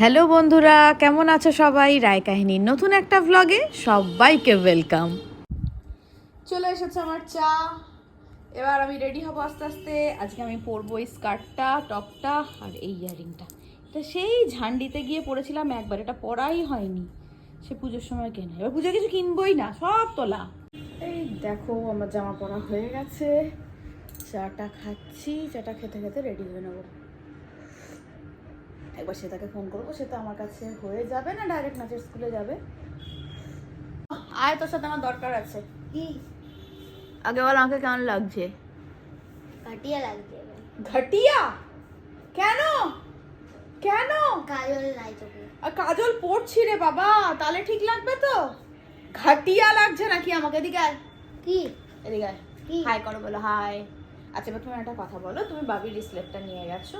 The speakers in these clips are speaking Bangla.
হ্যালো বন্ধুরা, কেমন আছো সবাই? রায় কাহিনীর নতুন একটা ভ্লগে সবাইকে ওয়েলকাম চলে এসেছে আমার চা। এবার আমি রেডি হব আস্তে আস্তে। আজকে আমি পরবো এই স্কার্টটা টপটা আর এই ইয়ারিংটা এটা সেই ঝান্ডিতে গিয়ে পরেছিলাম একবার, এটা পরাই হয়নি। সে পুজোর সময় কেনা। এবার পুজো কিছু কিনবই না, সব তোলা। এই দেখো, আমার জামা পরা হয়ে গেছে। চাটা খাচ্ছি, চাটা খেতে খেতে রেডি হয়ে নেব। একবার সেটাকে ফোন করব সে তো আমার কাছে হয়ে যাবে না ডাইরেক্ট নাচের স্কুলে যাবে। আয় তোর সাথে আমার দরকার আছে। কি? আগে বল আমাকে কেমন লাগছে? কাটিয়া লাগছে। ঘটিয়া? কেন? কেন? কাজল নাই চোখে আর কাজল পড়ছি রে বাবা তাহলে ঠিক লাগবে তো? ঘাটিয়া লাগছে নাকি আমাকে? এদিকে আয়। কি? এদিকে আয়। কি? হাই করো বলো হাই আচ্ছা এবার তুমি একটা কথা বলো তুমি বাবির রিসলেটটা নিয়ে গেছো।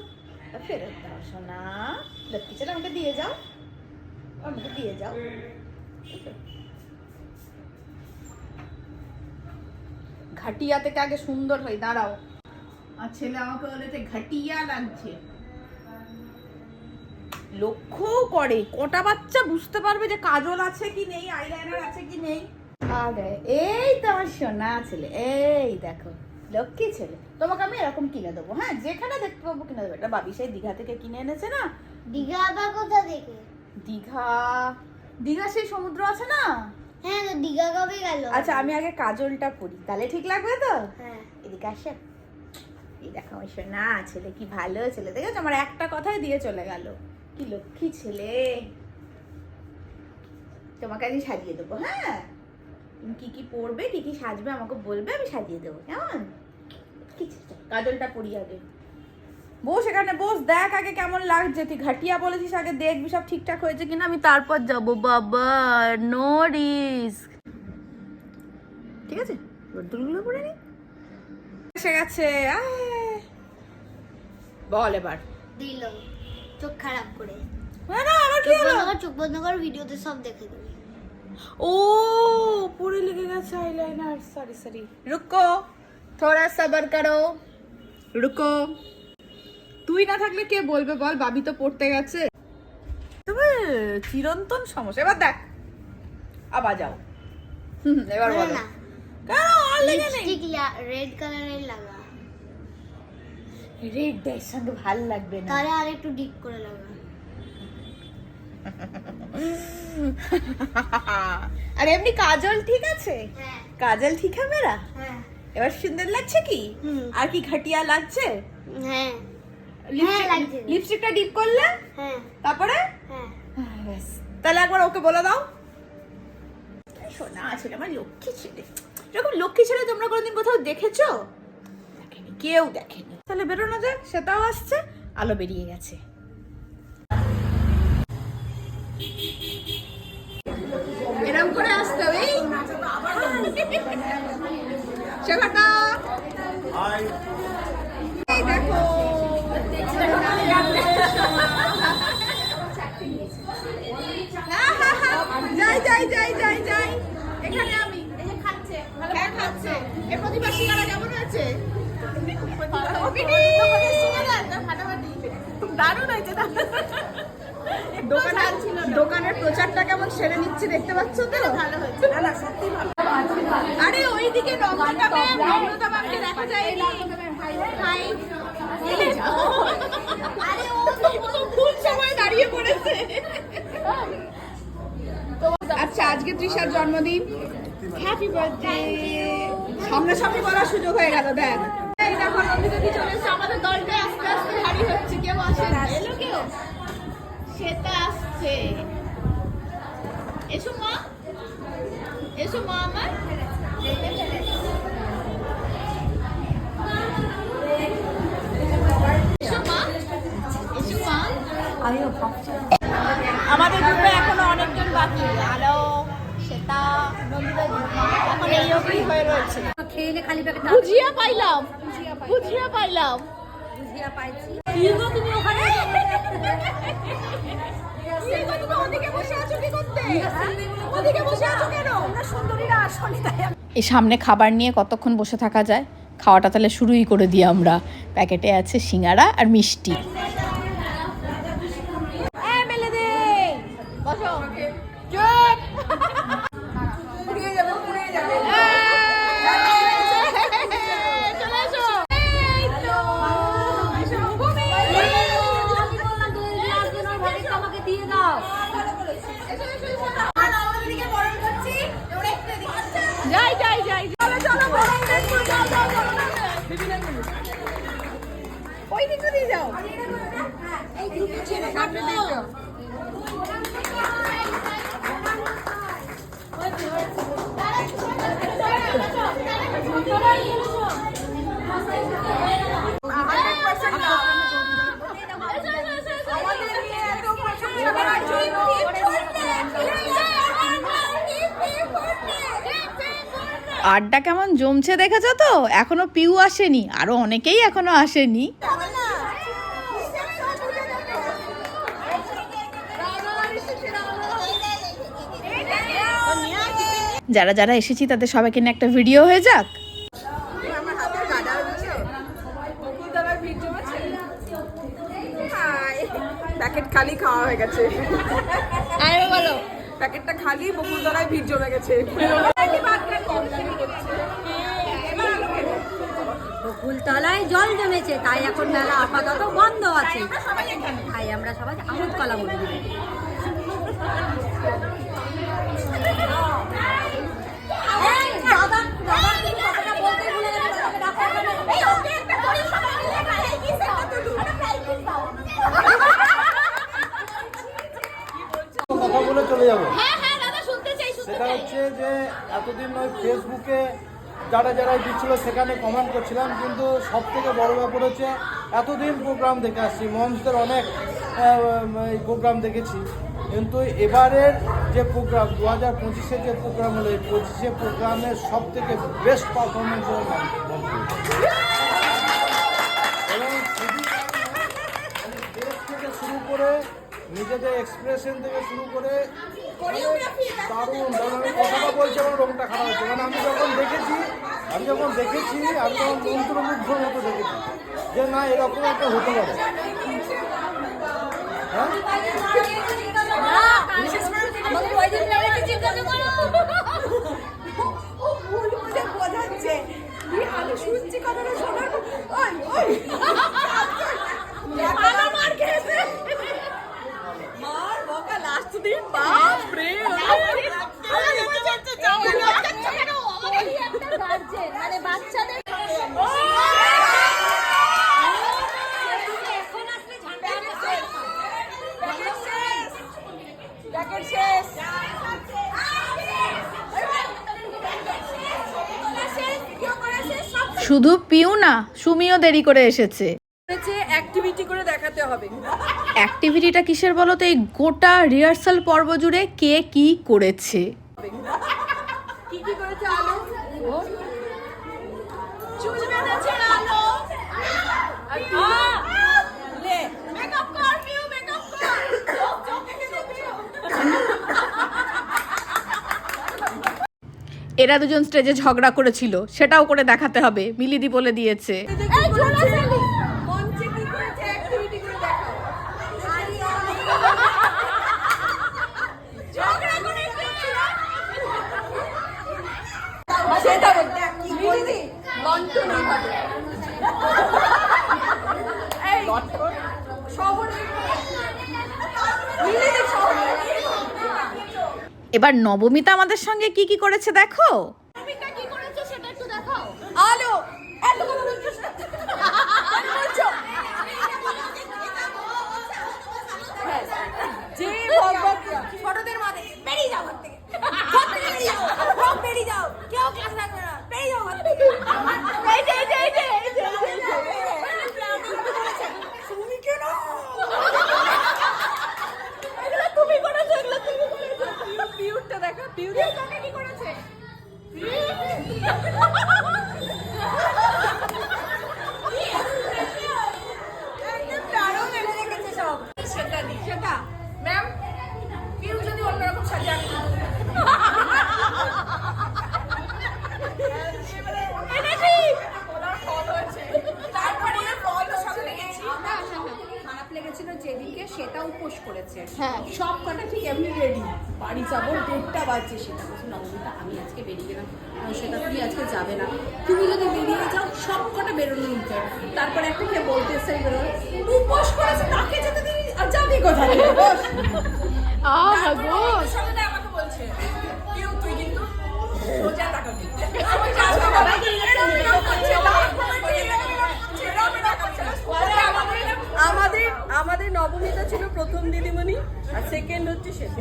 তা ফেরত দাও সোনা। লক্ষ্মী ছেলে আমাকে দিয়ে যাও। আমাকে দিয়ে যাও। ঘাটিয়া থেকে আগে সুন্দর দাঁড়াও। আর ছেলে আমাকে বলেছে ঘাটিয়া লাগছে লক্ষ্য করে। কটা বাচ্চা বুঝতে পারবে যে কাজল আছে কি নেই আইলাইনার আছে কি নেই? এই তো আমার সোনা ছেলে এই দেখো লক্ষ্মী ছেলে। তোমাকে আমি এরকম কিনে দেবো হ্যাঁ? যেখানে দেখতে পাবো কিনে দেবো। এটা বাবি সেই দীঘা থেকে কিনে এনেছে না? দীঘা আবার কোথা দেখে দীঘা। দীঘা সেই সমুদ্র আছে না? হ্যাঁ দীঘা কবে গেল? আচ্ছা আমি আগে কাজলটা পরি তাহলে ঠিক লাগবে তো? হ্যাঁ। এদিকে আসে। এই দেখো আমার সোনা ছেলে কি ভালো ছেলে দেখেছ? আমার একটা কথাই দিয়ে চলে গেল। কি লক্ষ্মী ছেলে। তোমাকে আজকে সাজিয়ে দেবো হ্যাঁ? কি কি পরবে কি কি সাজবে আমাকে বলবে আমি সাজিয়ে দেবো কেমন? কাজলটা পরি আগে। বস এখানে বস দেখ আগে কেমন লাগছে। তুই ঘাটিয়া বলেছিস আগে দেখবি সব ঠিকঠাক হয়েছে কিনা আমি তারপর যাব। বাবা নো রিস্ক ঠিক আছে? পরে নি। এসে গেছে বল এবার। দিল চোখ খারাপ করে। না না আমার কি হলো? চোখ বন্ধ কর ভিডিওতে সব দেখে দেবে। ও পুরে লেগে গেছে আইলাইনার সরি সরি রুকো থোড়া সবর করো রুকো তুই না থাকলে কে বলবে বল? বাবি তো পড়তে গেছে। তবে চিরন্তন সমস্যা। এবার দেখ। আবার যাও। হুম এবার বল। কেন? আর লেগে নেই। রেড কালারের লাগা। রেড ডের সঙ্গে ভালো লাগবে না। তাহলে আর একটু ডিপ করে লাগা। আর এমনি কাজল ঠিক আছে? হ্যাঁ। কাজল ঠিক হ্যাঁ মেরা হ্যাঁ। এবার সুন্দর লাগছে কি। আর কি ঘাটিয়া লাগছে? হ্যাঁ। লাগছে। লিপস্টিকটা ডিপ করলে? হ্যাঁ। তারপরে? হ্যাঁ। তাহলে একবার ওকে বলে দাও। সোনা ছেলে আমার লক্ষ্মী ছেলে। এরকম লক্ষ্মী ছেলে তোমরা কোনোদিন কোথাও দেখেছ? দেখেনি কেউ দেখেনি। তাহলে বেরোনো যাক সেটাও আসছে আলো বেরিয়ে গেছে। এরকম করে আসতে হবে এই। দেখো। যাই যাই যাই যাই যাই। এখানে আমি। খাচ্ছে খাচ্ছে। এই প্রতিভা সিঙ্গারা কেমন হয়েছে? দারুণ হয়েছে দোকানের দোকানের প্রচারটা কেমন সেরে নিচ্ছে দেখতে পাচ্ছ তো? ভালো হয়েছে। না না সত্যি ভালো। আরে ওইদিকে নম্রতা ম্যাম নম্রতা ম্যামকে দেখা যায়নি। হাই। আরে ও ভুল সময় দাঁড়িয়ে পড়েছে। আচ্ছা আজকে তৃষার জন্মদিন। হ্যাপি বার্থডে সামনে সামনে বলার সুযোগ হয়ে গেল দেখ। দেখো নন্দিতা দি চলে এসেছে। আমাদের দলটা আস্তে আস্তে ভারী হচ্ছে। কেউ আসে না এলো কেউ? সেটা আসছে। এসো মা। এসো মা আমার আমাদের গ্রুপে এখনও অনেকজন বাকি। আলো শ্বেতা নন্দিতা এখন এই অবধি হয়ে রয়েছে। খেলে খালি প্যাকেট ভুজিয়া পাইলাম। ভুজিয়া পাইলাম। বুঝিয়া পাইছি। তুমি ওখানে? এই সামনে খাবার নিয়ে কতক্ষণ বসে থাকা যায়? খাওয়াটা তাহলে শুরুই করে দিই আমরা। প্যাকেটে আছে সিঙ্গারা আর মিষ্টি। আড্ডা কেমন জমছে দেখেছ তো? এখনও পিউ আসেনি আরও অনেকেই এখনও আসেনি। যারা যারা এসেছি তাদের সবাইকে নিয়ে একটা ভিডিও হয়ে যাক। প্যাকেট খালি খাওয়া হয়ে গেছে। বলো। প্যাকেটটা খালি বকুলতলায় ভিড় জমে গেছে। ফুলতলায় জল জমেছে, তাই এখন মেলা আপাতত বন্ধ আছে। তাই আমরা সবাই আমুদ কলা বলি কথা বলে চলে যাব সেটা হচ্ছে যে এতদিন ওই ফেসবুকে যারা যারা দিচ্ছিল, সেখানে কমেন্ট করছিলাম, কিন্তু সব থেকে বড় ব্যাপার হচ্ছে, এতদিন প্রোগ্রাম দেখে আসছি মঞ্চদের অনেক প্রোগ্রাম দেখেছি। কিন্তু এবারের যে প্রোগ্রাম দু হাজার পঁচিশে যে প্রোগ্রাম হলো, এই পঁচিশে প্রোগ্রামের সব থেকে বেস্ট পারফরমেন্স হল এবং শুধু থেকে শুরু করে, নিজেদের এক্সপ্রেশন থেকে শুরু করে দারুণ দারুণ আমি কথাটা বলছি আমার রোগটা খারাপ হচ্ছে মানে আমি যখন দেখেছি আমি যখন দেখেছি আমি তখন মন্ত্রমুগ্ধর মতো দেখেছি যে না এরকম একটা হতে পারে হ্যাঁ শুধু পিউ না সুমিও দেরি করে এসেছে। অ্যাক্টিভিটি করে দেখাতে হবে। অ্যাক্টিভিটিটা কিসের বলো তো এই গোটা রিহার্সাল পর্ব জুড়ে কে কি করেছে কি কি করেছে আলো চুল বেঁধেছে আলো আর তুই- লে মেকআপ কর পিউ মেকআপ কর চোখ চোখ দেখে পিউ এরা দুজন স্টেজে ঝগড়া করেছিল সেটাও করে দেখাতে হবে মিলিদি বলে দিয়েছে মঞ্চে কি করেছে অ্যাক্টিভিটি করে দেখাও ঝগড়া করেছে সেটা বলতে কি বলবি লন্ঠন হবে এই শহরে মিলিয়ে শহরে এবার নবমিতা আমাদের সঙ্গে কি কি করেছে দেখো আলো এত কথা বলছিস না। বলছো? যে ভগবান ছোটদের মাঝে বেরিয়ে যাও ঘর থেকে ঘর থেকে বেরিয়ে যাও সব বেরিয়ে যাও কেউ ক্লাস রাখবে না বেরিয়ে যাও ঘর থেকে এই যে এই যে এই যে এই যে, এই যে, এই যে। তুমি কেন এগুলো তুমি করেছ এগুলো তুমি করেছ পিউরটা দেখো পিউরটা কি করেছে সেটা দি সেটা ম্যাম পিউ যদি অন্যরকম সাজে আমি এনেছি ওনার ফল হয়েছে তারপরে ফল সব লেগেছি খারাপ লেগেছিল যেদিকে সেটা উপোস করেছে হ্যাঁ সব কটা ঠিক এমনি রেডি বাড়ি যাব দেড়টা বাজছে সেটা বলছে নবমীটা আমি আজকে বেরিয়ে গেলাম আমি সেটা তুমি আজকে যাবে না তুমি যদি বেরিয়ে যাও সব কটা বেরোনো নিতে তারপরে একটা কে বলতে এসে উপোস করেছে তাকে যেতে আর যাবে কোথায়? আমাকে বলছে কেউ তুই কিন্তু সোজা তাকাবি। আমাদের আমাদের নবমিতা ছিল প্রথম দিদিমণি আর সেকেন্ড হচ্ছে সে।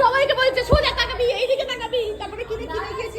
সবাইকে বলছে সোজা তাকাবি এইদিকে তাকাবি। তারপরে কি দেখি গেছি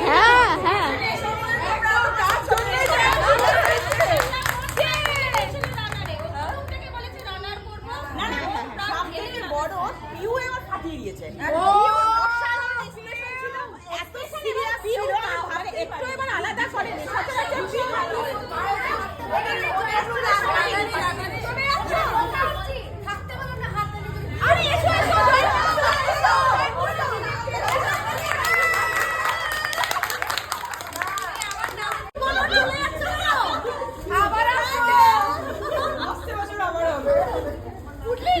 হ্যাঁ হ্যাঁ বড় পিউ এবার ফাটিয়ে দিয়েছে এত সিরিয়াস ছিল মানে একটু এবার আলাদা করে আরে এসো এসো আবার আসতে বছর আবার হবে উঠলি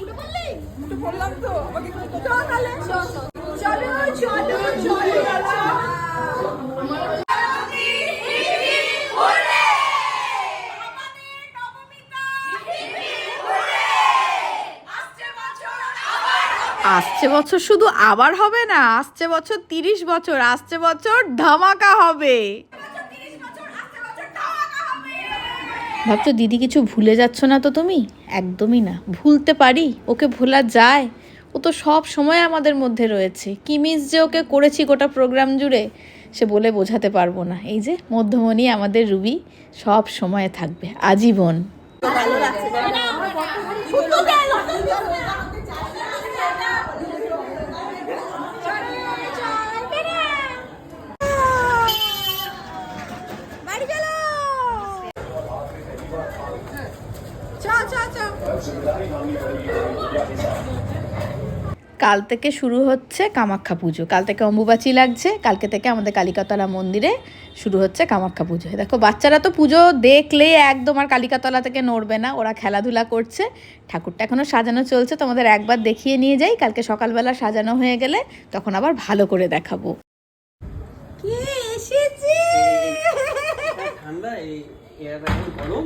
উঠে পড়লি উঠে পড়লাম তো আমাকে চল তাহলে চলো চলো চলো আসছে বছর শুধু আবার হবে না? আসছে বছর তিরিশ বছর, আসছে বছর ধামাকা হবে। ভাবছ দিদি কিছু ভুলে যাচ্ছ না তো তুমি? একদমই না। ভুলতে পারি, ওকে ভোলা যায়। ও তো সব সময় আমাদের মধ্যে রয়েছে। কি মিস যে ওকে করেছি গোটা প্রোগ্রাম জুড়ে, সে বলে বোঝাতে পারব না। এই যে মধ্যমণি আমাদের রুবি সব সময় থাকবে। আজীবন বাড়ি চলো চ চ চ কাল থেকে শুরু হচ্ছে কামাখ্যা পুজো। কাল থেকে অম্বুবাচী লাগছে কালকে থেকে আমাদের কালিকাতলা মন্দিরে শুরু হচ্ছে কামাখ্যা পুজো। দেখো বাচ্চারা তো পুজো দেখলে একদম আর কালিকাতলা থেকে নড়বে না ওরা খেলাধুলা করছে। ঠাকুরটা এখনও সাজানো চলছে তোমাদের একবার দেখিয়ে নিয়ে যাই। কালকে সকালবেলা সাজানো হয়ে গেলে তখন আবার ভালো করে দেখাবো। কে এসেছে? ঠান্ডা এই গরম।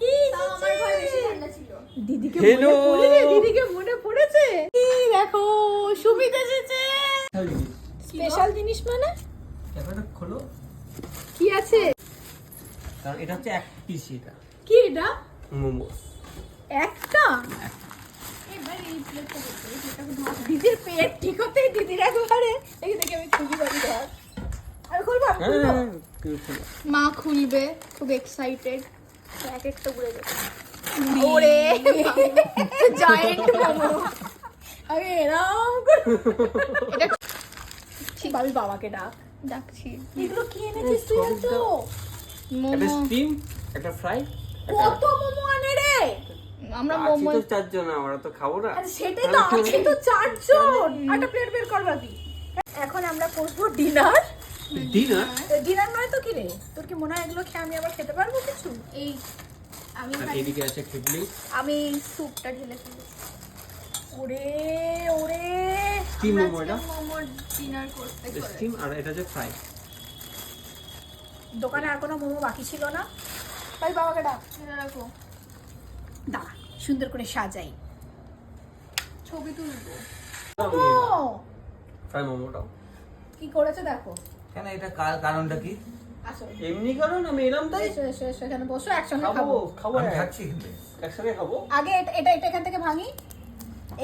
কি আমার ঘরে বেশি ঠান্ডা ছিল। দিদিকে! মনে পড়েছে দিদিকে মনে পড়েছে কি দেখো সুমিত এসেছে। স্পেশাল জিনিস মানে? ক্যামেরাটা খোলো। কি আছে? কারণ এটা হচ্ছে এক পিস এটা। কি এটা? মোমো একটা? দিদির পেট ঠিক হতেই দিদির একবারে। এই দেখে আমি খুবই বাড়ি ধর। আমি খুলবো আমি হ্যাঁ খুলবো? হ্যাঁ, খোলো মা খুলবে খুব এক্সাইটেড এক একটা যাবে। ওরে জায়েন্ট মোমো। আমি এরম করে। এটা ঠিক। আমি বাবাকে ডাক। ডাকছি। এগুলো কি এনেছিস তুই এত একটা মোমো। স্টিম একটা ফ্রাই কত মোমো আনে রে? আমরা মোমো তো চারজন আমরা তো খাব না। আরে সেটাই তো আছে তো চারজন। একটা প্লেট বের কর বাকি এখন আমরা করব ডিনার। ডিনার ডিনার নয় তো কি রে? তোর কি মনে হয় এগুলো খেয়ে আমি আবার খেতে পারব কিছু? এই আমি এদিকে আছে খিচড়ি। আমি স্যুপটা ঢেলে ফেলি ওরে ওরে। স্টিম মোমো এটা মোমোর ডিনার করতে স্টিম আর এটা হচ্ছে ফ্রাই দোকানে আর কোনো মোমো বাকি ছিল না? তাই বাবাকে ডাক। রাখো। দাঁড়া সুন্দর করে সাজাই। ছবি তুলবো। ফ্রাই মোমোটাও। কি করেছে দেখো? কেন এটা কার- কারণটা কি? এমনি কারণ আমি এলাম তাই। এখানে বসো একসঙ্গে খাব খাব। এক। খাচ্ছি খাব? আগে এটা এটা এখান থেকে ভাঙি।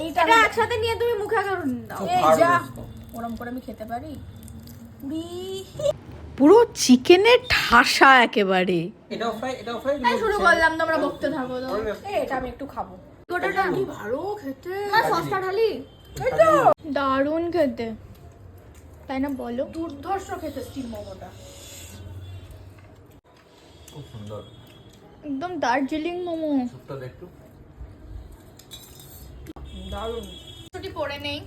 এইটা একসাথে নিয়ে তুমি মুখে খুব এই যা। ওরম করে আমি খেতে পারি? উড়ি। পুরো চিকেনের ঠাসা একেবারে। এটাও ফ্রাই এটাও ফ্রাই শুরু করলাম তোমরা বকতে থাকো তো। এই, এটা আমি একটু খাব। গোটাটা কি ভালো খেতে। না সসটা ঢালি। দারুণ খেতে। তাই না বলো? দুর্ধর্ষ খেতে স্টিম মোমোটা। খুব সুন্দর। একদম দার্জিলিং মোমো। স্যুপটা একটু দারুণ। ছুটি পড়ে নেই।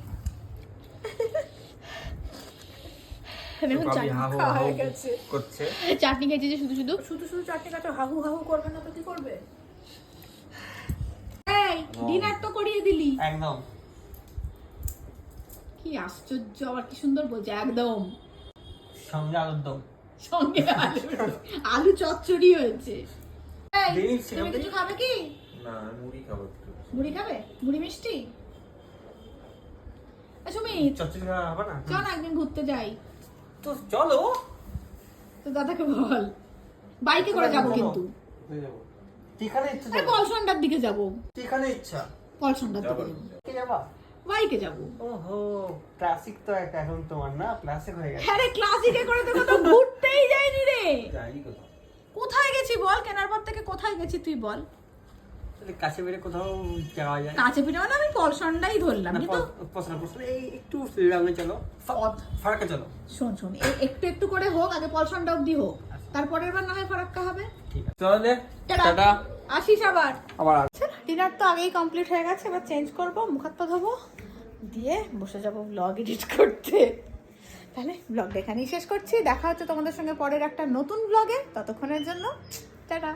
আমি এখন কাবি চাটনি হা হো খাওয়া হা হো গেছে। করছে। চাটনি খেয়েছি যে শুধু শুধু? শুধু শুধু চারটে কাছে হাহু হাহু করবে না তো কি করবে? ডিনার তো করিয়ে দিলি। একদম। কি আশ্চর্য আবার কি সুন্দর বলছে একদম। সঙ্গে আলুর দম। সঙ্গে আলু। চচ্চড়ি হয়েছে। এই, তুমি কিছু খাবে কি? না মুড়ি খাব মুড়ি খাবে? মুড়ি মিষ্টি? সুমিত চচ্চড়ি হবে না? চল একদিন ঘুরতে যাই। তো চলো। তো দাদাকে বল বাইকে করে যাব কিন্তু। কোথায় যেখানে ইচ্ছা আরে কলসন্ডার দিকে যাব। যেখানে ইচ্ছা? কলসন্ডার দিকে কে যাবা? বাইকে যাব। ওহো ক্লাসিক তো একটা এখন তোমার না? ক্লাসিক হয়ে গেছে। আরে ক্লাসিকে করে তো কোথাও ঘুরতেই যাইনি রে। যাইনি কোথাও। কোথায় গেছি বল? কেনার পর থেকে কোথায় গেছি তুই বল। কাছে বেড়ে কোথাও যাওয়া যায়? কাছে পিঠে মানে আমি কলসন্ডাই ধরলাম না কিন্তু পছন্দ পছন্দ এই একটু চলো। চলো। শোন শোন একটু একটু করে হোক আগে পলসনটা অব্দি হোক। তারপরের বার না হয় ফারাক্কা হবে? ঠিক আছে। চলো টাটা। আসিস আবার। আবার ডিনার তো আগেই কমপ্লিট হয়ে গেছে এবার চেঞ্জ করব মুখ হাত পা ধোবো দিয়ে বসে যাব ব্লগ এডিট করতে। তাহলে ব্লগটা এখানেই শেষ করছি দেখা হচ্ছে তোমাদের সঙ্গে পরের একটা নতুন ব্লগে ততক্ষণের জন্য টাটা।